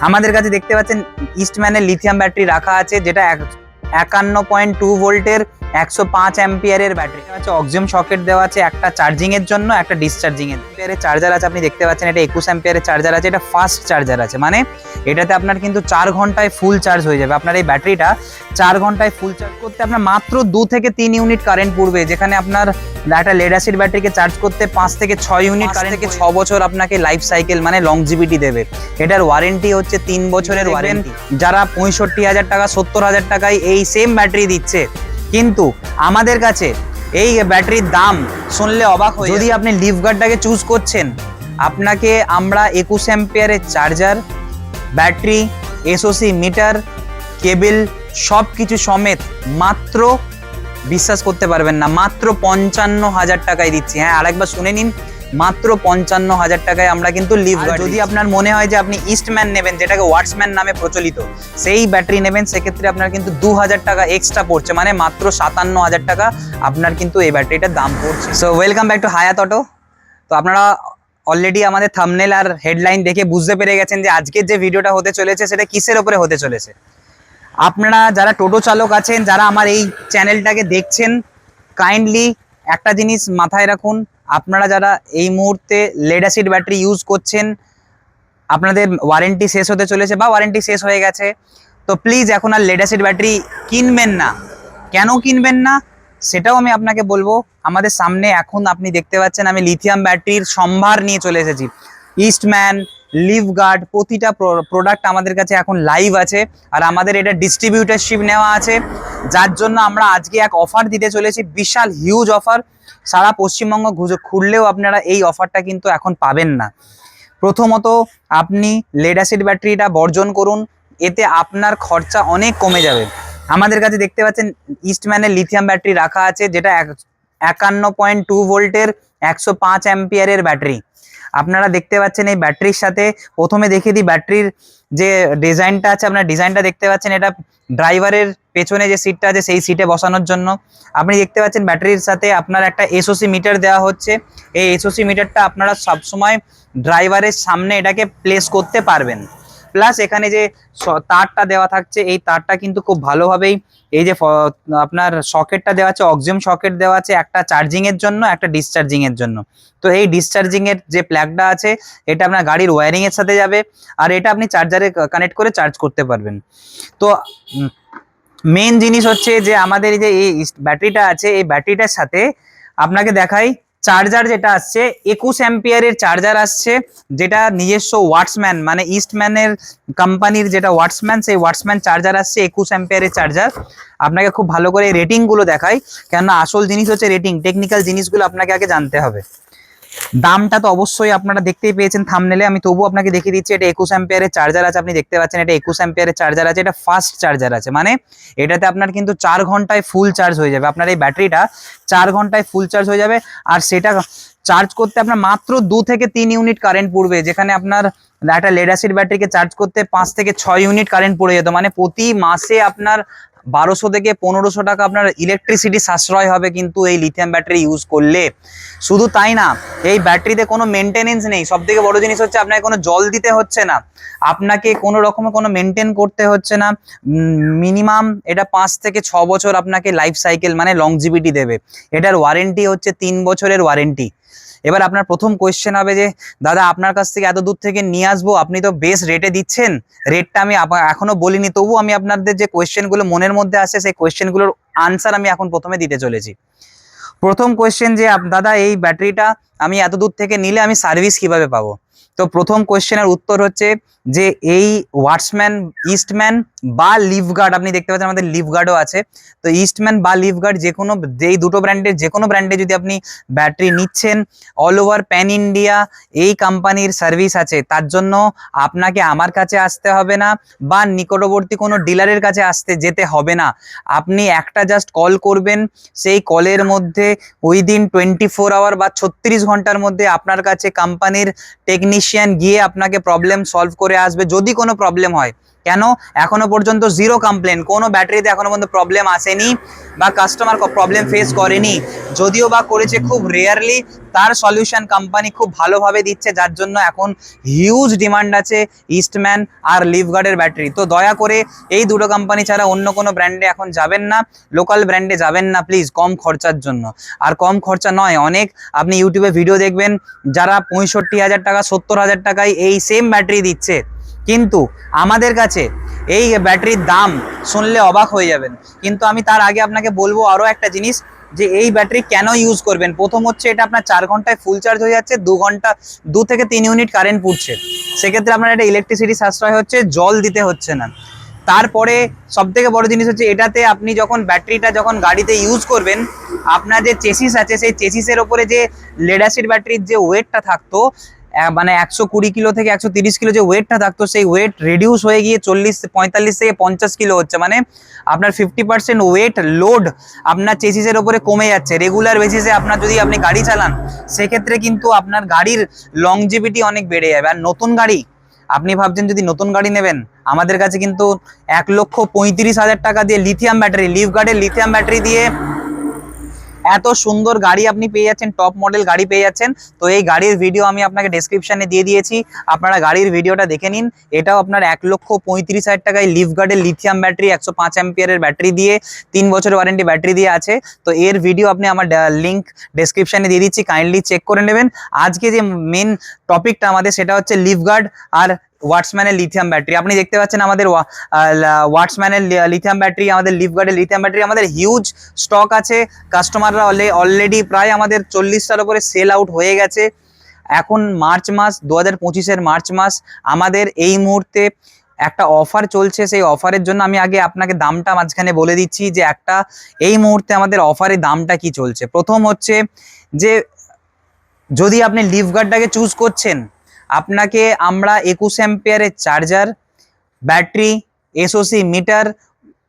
আমাদের কাছে দেখতে পাচ্ছেন ইস্টম্যানের লিথিয়াম ব্যাটারি রাখা আছে, যেটা এক- একান্ন পয়েন্ট টু ভোল্টের একশো পাঁচ অ্যাম্পিয়ারের ব্যাটারি। আছে অক্সিজেন সকেট দেওয়া আছে একটা চার্জিং এর জন্য একটা ডিসচার্জিং এর অ্যাম্পিয়ারের চার্জার আছে আপনি দেখতে পাচ্ছেন এটা একুশ অ্যাম্পিয়ারের চার্জার আছে এটা ফাস্ট চার্জার আছে। মানে এটাতে আপনার কিন্তু চার ঘন্টায় ফুল চার্জ হয়ে যাবে। আপনার এই ব্যাটারিটা চার ঘন্টায় ফুল চার্জ করতে আপনার মাত্র দু থেকে তিন ইউনিট কারেন্ট পড়বে। যেখানে আপনার একটা লেড অ্যাসিড ব্যাটারিকে চার্জ করতে পাঁচ থেকে ছয় ইউনিট কারেন্ট থেকে ছ বছর আপনাকে লাইফ সাইকেল মানে লংজিভিটি দেবে। এটার ওয়ারেন্টি হচ্ছে তিন বছরের ওয়ারেন্টি যারা পঁয়ষট্টি হাজার টাকা সত্তর হাজার টাকায় এই সেম ব্যাটারি দিচ্ছে কিন্তু আমাদের কাছে এই ব্যাটারির দাম শুনলে অবাক হয়ে যদি আপনি লিফগার্ডটাকে চুজ করছেন আপনাকে আমরা একুশ অ্যাম্পিয়ারের charger battery SOC meter cable সব কিছু সমেত মাত্র বিশ্বাস করতে পারবেন না মাত্র পঞ্চান্ন হাজার টাকায় দিচ্ছি। হ্যাঁ আরেকবার শুনে নিন মাত্র পঞ্চান্ন হাজার টাকায় আমরা কিন্তু লিভ যদি আপনার মনে হয় যে আপনি ইস্টম্যান নেবেন যেটাকে ওয়াটসম্যান নামে প্রচলিত সেই ব্যাটারি নেবেন সেক্ষেত্রে আপনার কিন্তু দু হাজার টাকা এক্সট্রা পড়ছে। মানে মাত্র সাতান্ন হাজার টাকা আপনার কিন্তু এই ব্যাটারিটার দাম পড়ছে। So welcome back to Hayat auto তো আপনারা অলরেডি আমাদের থামনেল আর হেডলাইন দেখে বুঝতে পেরে গেছেন যে আজকের যে ভিডিওটা হতে চলেছে সেটা কিসের ওপরে হতে চলেছে। আপনারা যারা টোটো চালক আছেন যারা আমার এই চ্যানেলটাকে দেখছেন কাইন্ডলি একটা জিনিস মাথায় রাখুন। আপনারা যারা এই মুহূর্তে লেড অ্যাসিড ব্যাটারি ইউজ করছেন, আপনাদের ওয়ারেন্টি শেষ হতে চলেছে বা ওয়ারেন্টি শেষ হয়ে গেছে, তো প্লিজ এখন আর লেড অ্যাসিড ব্যাটারি কিনবেন না। কেন কিনবেন না? সেটাও আমি আপনাকে বলব। আমাদের সামনে এখন আপনি দেখতে পাচ্ছেন, আমি লিথিয়াম ব্যাটারির সম্ভার নিয়ে চলে এসেছি। ইস্টম্যান লিভ গার্ড প্রতিটা প্রোডাক্ট আমাদের কাছে এখন লাইভ আছে। আর আমাদের এটা ডিস্ট্রিবিউটারশিপ নেওয়া আছে। যার জন্য আমরা আজকে এক অফার দিতে চলেছি। বিশাল হিউজ অফার সারা পশ্চিমবঙ্গ ঘুরলেও আপনারা এই অফারটা কিন্তু এখন পাবেন না। প্রথমত, আপনি লেড অ্যাসিড ব্যাটারিটা বর্জন করুন। এতে আপনার খরচা অনেক কমে যাবে। আমাদের কাছে দেখতে পাচ্ছেন ইস্টম্যানের লিথিয়াম ব্যাটারি রাখা আছে, যেটা এক- একান্ন পয়েন্ট টু ভোল্টের একশো পাঁচ অ্যাম্পিয়ারের ব্যাটারি আপনারা দেখতে পাচ্ছেন এই ব্যাটারির সাথে প্রথমে দেখে দিই ব্যাটারির যে ডিজাইনটা আছে, আপনার ডিজাইনটা দেখতে পাচ্ছেন, এটা ড্রাইভারের পেছনে যে সিটটা আছে, সেই সিটে বসানোর জন্য। আপনি দেখতে পাচ্ছেন ব্যাটারির সাথে আপনার একটা এসওসি মিটার দেওয়া হচ্ছে। এই এসওসি মিটারটা আপনারা সবসময় ড্রাইভারের সামনে এটাকে প্লেস করতে পারবেন। প্লাস এখানে যে তারটা দেওয়া থাকছে, এই তারটা কিন্তু খুব ভালোভাবেই, এই যে আপনার সকেটটা দেওয়া আছে, অক্সিজেন সকেট দেওয়া আছে, একটা চার্জিং এর জন্য, একটা ডিসচার্জিং এর জন্য। তো এই ডিসচার্জিং এর যে প্ল্যাগটা আছে, এটা আপনার গাড়ির ওয়্যারিং এর সাথে যাবে, আর এটা আপনি চার্জারে কানেক্ট করে চার্জ করতে পারবেন। তো মেন জিনিস হচ্ছে যে, আমাদের যে, এই ব্যাটারিটা আছে, এই ব্যাটারিটার সাথে আপনাকে দেখাই চার্জার যেটা আসছে, একুশ অ্যাম্পিয়ারের চার্জার আসছে, যেটা নিজস্ব ওয়াটসম্যান মানে ইস্টম্যানের কোম্পানির যেটা ওয়াটসম্যান সেই ওয়াটসম্যান চার্জার আসছে, একুশ অ্যাম্পিয়ারের চার্জার আপনাকে খুব ভালো করে রেটিংগুলো দেখাই, কেননা আসল জিনিস হচ্ছে রেটিং টেকনিক্যাল জিনিসগুলো আপনাকে আগে জানতে হবে। দামটা তো অবশ্যই আপনারা দেখতেই পেয়েছেন থামনেলে আমি তবু আপনাকে দেখিয়ে দিচ্ছি, এটা একুশ অ্যাম্পিয়ারের চার্জার আছে, আপনি দেখতে পাচ্ছেন এটা একুশ অ্যাম্পিয়ারের চার্জার আছে, এটা ফাস্ট চার্জার আছে। মানে এটাতে আপনার কিন্তু চার ঘন্টায় ফুল চার্জ হয়ে যাবে। আপনার এই ব্যাটারিটা চার ঘন্টায় ফুল চার্জ হয়ে যাবে। আর সেটা চার্জ করতে আপনার মাত্র দু থেকে তিন ইউনিট কারেন্ট পড়বে, যেখানে আপনার একটা লেড অ্যাসিড ব্যাটারিকে চার্জ করতে পাঁচ থেকে ছয় ইউনিট কারেন্ট পড়ে যেত। মানে প্রতি মাসে আপনার বারোশো থেকে পনেরোশো টাকা আপনার ইলেকট্রিসিটি সাশ্রয় হবে কিন্তু এই লিথিয়াম ব্যাটারি ইউজ করলে। শুধু তাই না, এই ব্যাটারিতে কোনো মেনটেনেন্স নেই। সব থেকে বড় জিনিস হচ্ছে আপনাকে কোনো জল দিতে হচ্ছে না। আপনাকে কোনো রকমের কোনো মেনটেন করতে হচ্ছে না। মিনিমাম এটা পাঁচ থেকে ছ বছর আপনাকে লাইফ সাইকেল মানে লংজিভিটি দেবে। এটার ওয়ারেন্টি হচ্ছে তিন বছরের ওয়ারেন্টি এবার আপনার প্রথম কোয়েশ্চেন হবে যে, দাদা, আপনার কাছ থেকে এত দূর থেকে নিয়ে আসব, আপনি তো বেশ রেটে দিচ্ছেন। রেটটা আমি এখনও বলিনি। তবু আমি আপনাদের যে কোয়েশ্চেনগুলো মনের মধ্যে আসে, সেই কোয়েশ্চেনগুলোর আনসার আমি এখন প্রথমে দিতে চলেছি। প্রথম কোয়েশ্চেন যে দাদা, এই ব্যাটারিটা আমি এত দূর থেকে নিলে আমি সার্ভিস কীভাবে পাবো? তো প্রথম কোয়েশ্চেনের উত্তর হচ্ছে যে এই ওয়াটসম্যান, ইস্টম্যান বা লিভগার্ড আপনি দেখতে পাচ্ছেন আমাদের লিভগার্ডও আছে। তো ইস্টম্যান বা লিভগার্ড যে কোনো, যেই দুটো ব্র্যান্ডের, যে কোনো ব্র্যান্ডে যদি আপনি ব্যাটারি নিচ্ছেন, অল ওভার প্যান ইন্ডিয়া এই কোম্পানির সার্ভিস আছে, তার জন্য আপনাকে আমার কাছে আসতে হবে না বা নিকটবর্তী কোনো ডিলারের কাছে আসতে যেতে হবে না। আপনি একটা জাস্ট কল করবেন, সেই কলের মধ্যে উইদিন টোয়েন্টি ফোর আওয়ার বা ছত্রিশ ঘণ্টার মধ্যে আপনার কাছে কোম্পানির টেকনিশিয়ান টেকনিশিয়ান গিয়ে আপনাকে প্রবলেম সলভ করে আসবে যদি কোনো প্রবলেম হয়। কেন? এখনও পর্যন্ত জিরো কমপ্লেন কোনো ব্যাটারিতে এখনও পর্যন্ত প্রবলেম আসেনি বা কাস্টমার প্রবলেম ফেস করেনি। যদিও বা করেছে খুব রেয়ারলি তার সলিউশন কোম্পানি খুব ভালোভাবে দিচ্ছে, যার জন্য এখন হিউজ ডিমান্ড আছে ইস্টম্যান আর লিভগার্ডের ব্যাটারি তো দয়া করে এই দুটো কোম্পানি ছাড়া অন্য কোনো ব্র্যান্ডে এখন যাবেন না। লোকাল ব্র্যান্ডে যাবেন না প্লিজ কম খরচার জন্য। আর কম খরচা নয়, অনেক আপনি ইউটিউবে ভিডিও দেখবেন, যারা পঁয়ষট্টি হাজার টাকা, সত্তর হাজার টাকায় এই সেম ব্যাটারি দিচ্ছে। কিন্তু আমাদের কাছে এই ব্যাটারির দাম শুনলে অবাক হয়ে যাবেন। কিন্তু আমি তার আগে আপনাকে বলব আরও একটা জিনিস, যে এই ব্যাটারি কেন ইউজ করবেন? প্রথম হচ্ছে এটা আপনার চার ঘন্টায় ফুল চার্জ হয়ে যাচ্ছে, দু ঘণ্টা, দু থেকে তিন ইউনিট কারেন্ট পুড়ছে। সেক্ষেত্রে আপনার এটা ইলেকট্রিসিটি সাশ্রয় হচ্ছে, জল দিতে হচ্ছে না। তারপরে সব থেকে বড় জিনিস হচ্ছে, এটাতে আপনি যখন ব্যাটারিটা যখন গাড়িতে ইউজ করবেন, আপনার যে চেসিস আছে, সেই চেসিসের ওপরে যে লেড অ্যাসিড ব্যাটারির যে ওয়েটটা থাকতো মানে একশো কুড়ি কিলো থেকে একশো তিরিশ কিলো যে ওয়েটটা থাকতো, সেই ওয়েট রিডিউস হয়ে গিয়ে চল্লিশ, পঁয়তাল্লিশ থেকে পঞ্চাশ কিলো হচ্ছে। মানে আপনার ফিফটি পার্সেন্ট ওয়েট লোড আপনার চেসিসের ওপরে কমে যাচ্ছে। রেগুলার বেসিসে আপনার যদি আপনি গাড়ি চালান, সেক্ষেত্রে কিন্তু আপনার গাড়ির লংজিভিটি অনেক বেড়ে যাবে। আর নতুন গাড়ি, আপনি ভাবছেন যদি নতুন গাড়ি নেবেন, আমাদের কাছে কিন্তু এক লক্ষ পঁয়ত্রিশ হাজার টাকা দিয়ে লিথিয়াম ব্যাটারি লিভ গার্ডের লিথিয়াম ব্যাটারি দিয়ে এত সুন্দর গাড়ি আপনি পেয়ে যাচ্ছেন টপ মডেল গাড়ি পেয়ে যাচ্ছেন। তো এই গাড়ির ভিডিও আমি আপনাকে ডেসক্রিপশনে দিয়ে দিয়েছি। আপনারা গাড়ির ভিডিওটা দেখে নিন। এটাও আপনার এক লক্ষ পঁয়ত্রিশ হাজার টাকায় লিভ গার্ডের লিথিয়াম ব্যাটারি একশো পাঁচ অ্যাম্পিয়ারের ব্যাটারি দিয়ে, তিন বছর ওয়ারেন্টি ব্যাটারি দিয়ে আছে। তো এর ভিডিও আপনি আমার লিঙ্ক ডেসক্রিপশনে দিয়ে দিচ্ছি। কাইন্ডলি চেক করে নেবেন। আজকে যে মেন টপিকটা আমাদের, সেটা হচ্ছে লিভ গার্ড আর ওয়াটসম্যানের লিথিয়াম ব্যাটারি আপনি দেখতে পাচ্ছেন আমাদের ওয়াটসম্যানের লিথিয়াম ব্যাটারি আমাদের লিভ গার্ডের লিথিয়াম ব্যাটারি আমাদের হিউজ স্টক আছে। কাস্টমাররা অলরেডি প্রায় আমাদের চল্লিশটার উপরে সেল আউট হয়ে গেছে। এখন মার্চ মাস, দু হাজার মার্চ মাস, আমাদের এই মুহূর্তে একটা অফার চলছে। সেই অফারের জন্য আমি আগে আপনাকে দামটা মাঝখানে বলে দিচ্ছি যে একটা, এই মুহূর্তে আমাদের অফারের দামটা কি চলছে? প্রথম হচ্ছে যে, যদি আপনি লিভ গার্ডটাকে চুজ করছেন আপনাকে আমরা একুশ অ্যাম্পিয়ারের charger battery SOC meter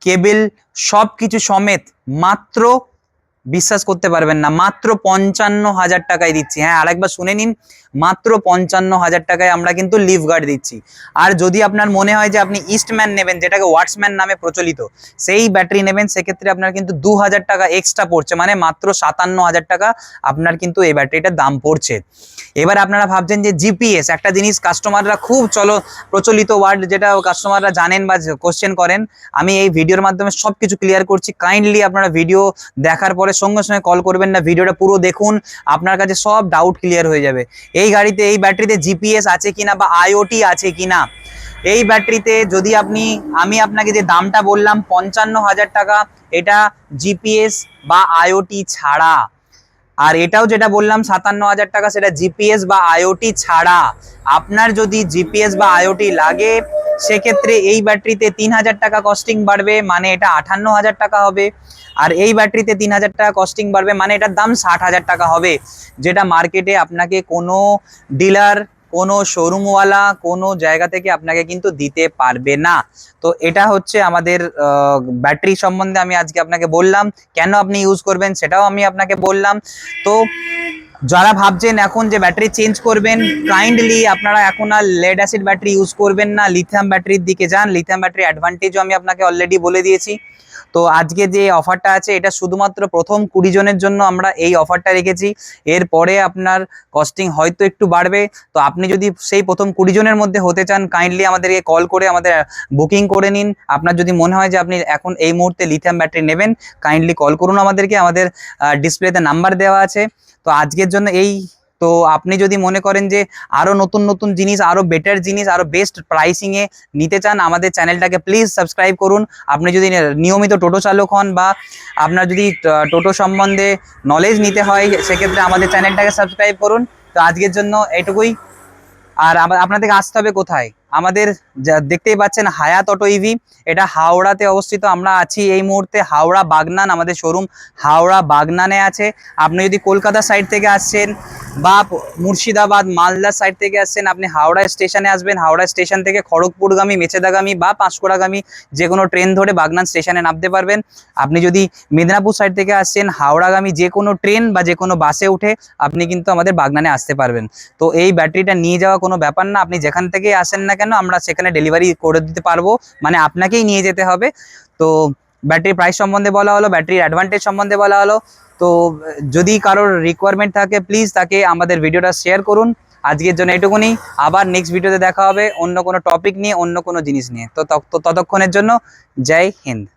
cable সব কিছু সমেত মাত্র বিশ্বাস করতে পারবেন না। মাত্র পঞ্চান্ন হাজার টাকায় দিচ্ছি। হ্যাঁ আরেকবার শুনে নিন। মাত্র পঞ্চান্ন হাজার টাকায় আমরা কিন্তু লিভ গার্ড দিচ্ছি। আর যদি আপনার মনে হয় যে আপনি ইস্টম্যান নেবেন, যেটাকে ওয়াটসম্যান নামে প্রচলিত, সেই ব্যাটারি নেবেন, সেক্ষেত্রে আপনার কিন্তু দু হাজার টাকা এক্সট্রা পড়ছে। মানে মাত্র সাতান্ন হাজার টাকা আপনার কিন্তু এই ব্যাটারিটার দাম পড়ছে। এবার আপনারা ভাবছেন যে জিপিএস একটা জিনিস কাস্টমাররা খুব, চলো, প্রচলিত ওয়ার্ড যেটা কাস্টমাররা জানেন বা কোশ্চেন করেন। আমি এই ভিডিওর মাধ্যমে সব কিছু ক্লিয়ার করছি। কাইন্ডলি আপনারা ভিডিও দেখার পরে সঙ্গে সঙ্গে কল করবেন না, ভিডিওটা পুরো দেখুন, আপনার কাছে সব ডাউট ক্লিয়ার হয়ে যাবে। এই গাড়িতে, এই ব্যাটারিতে জিপিএস আছে কিনা বা আইওটি আছে কিনা? এই ব্যাটারিতে যদি আপনি, আমি আপনাকে যে দামটা বললাম, পঞ্চান্ন হাজার টাকা, এটা জিপিএস বা আইওটি ছাড়া। আর এটাও যেটা বললাম, সাতান্ন হাজার টাকা সেটা জিপিএস বা আইওটি ছাড়া। আপনার যদি জিপিএস বা আইওটি লাগে, সেক্ষেত্রে এই ব্যাটারিতে তিন হাজার টাকা কস্টিং বাড়বে মানে এটা আঠান্ন হাজার টাকা হবে। আর এই ব্যাটারিতে তিন হাজার টাকা কস্টিং বাড়বে মানে এটার দাম ষাট হাজার টাকা হবে। যেটা মার্কেটে আপনাকে কোনো ডিলার কোনো শোরুমওয়ালা কোনো জায়গা থেকে আপনাকে কিন্তু দিতে পারবে না। তো এটা হচ্ছে আমাদের ব্যাটারি সম্বন্ধে আমি আজকে আপনাকে বললাম। কেন আপনি ইউজ করবেন সেটাও আমি আপনাকে বললাম। তো যারা ভাবছেন এখন যে ব্যাটারি চেঞ্জ করবেন কাইন্ডলি আপনারা এখন আর লেড অ্যাসিড ব্যাটারি ইউজ করবেন না। লিথিয়াম ব্যাটারির দিকে যান। লিথিয়াম ব্যাটারি অ্যাডভান্টেজও আমি আপনাকে অলরেডি বলে দিয়েছি। তো আজকে যে অফারটা আছে, এটা শুধুমাত্র প্রথম কুড়ি জনের জন্য আমরা এই অফারটা রেখেছি। এরপরে আপনার কস্টিং হয়তো একটু বাড়বে। তো আপনি যদি সেই প্রথম কুড়ি জনের মধ্যে হতে চান কাইন্ডলি আমাদেরকে কল করে আমাদের বুকিং করে নিন। আপনার যদি মনে হয় যে আপনি এখন এই মুহূর্তে লিথিয়াম ব্যাটারি নেবেন কাইন্ডলি কল করুন আমাদেরকে। আমাদের ডিসপ্লেতে নাম্বার দেওয়া আছে। তো আজকের জন্য এই তো আপনি যদি মনে করেন যে আরও নতুন নতুন জিনিস আরও বেটার জিনিস আরও বেস্ট প্রাইসিংয়ে নিতে চান, আমাদের চ্যানেলটাকে প্লিজ সাবস্ক্রাইব করুন। আপনি যদি নিয়মিত টোটো চালক হন বা আপনার যদি টোটো সম্বন্ধে নলেজ নিতে হয়, সেক্ষেত্রে আমাদের চ্যানেলটাকে সাবস্ক্রাইব করুন। তো আজকের জন্য এটুকুই। আর আপনাদেরকে আসতে হবে কোথায়? আমাদের দেখতেই পাচ্ছেন হায়াত অটো ইভি এটা হাওড়াতে অবস্থিত। আমরা আছি এই মুহূর্তে হাওড়া বাগনান, আমাদের শোরুম হাওড়া বাগনানে আছে। আপনি যদি কলকাতা সাইড থেকে আসছেন বা মুর্শিদাবাদ, মালদা সাইড থেকে আসছেন, আপনি হাওড়া স্টেশনে আসবেন। হাওড়া স্টেশন থেকে খড়গপুরগামী মেচেদাগামী বা পাঁশকুড়াগামী যে কোনো ট্রেন ধরে বাগনান স্টেশনে নামতে পারবেন। আপনি যদি মেদিনীপুর সাইড থেকে আসছেন, হাওড়াগামী যে কোনো ট্রেন বা যে কোনো বাসে উঠে আপনি কিন্তু আমাদের বাগনানে আসতে পারবেন। তো এই ব্যাটারিটা নিয়ে যাওয়া কোনো ব্যাপার না। আপনি যেখান থেকে আসেন না কেন আমরা সেখানে ডেলিভারি করে দিতে পারব? মানে আপনাকেই নিয়ে যেতে হবে। তো ব্যাটারি প্রাইস সম্বন্ধে বলা হলো ব্যাটারির অ্যাডভান্টেজ সম্বন্ধে বলা হলো। তো যদি কারোর রিকোয়ারমেন্ট থাকে প্লিজ তাকে আমাদের ভিডিওটা শেয়ার করুন। আজকের জন্য এটুকুনি। আবার নেক্সট ভিডিওতে দেখা হবে অন্য কোনো টপিক নিয়ে, অন্য কোনো জিনিস নিয়ে। তো তত- ততক্ষণের জন্য জয় হিন্দ।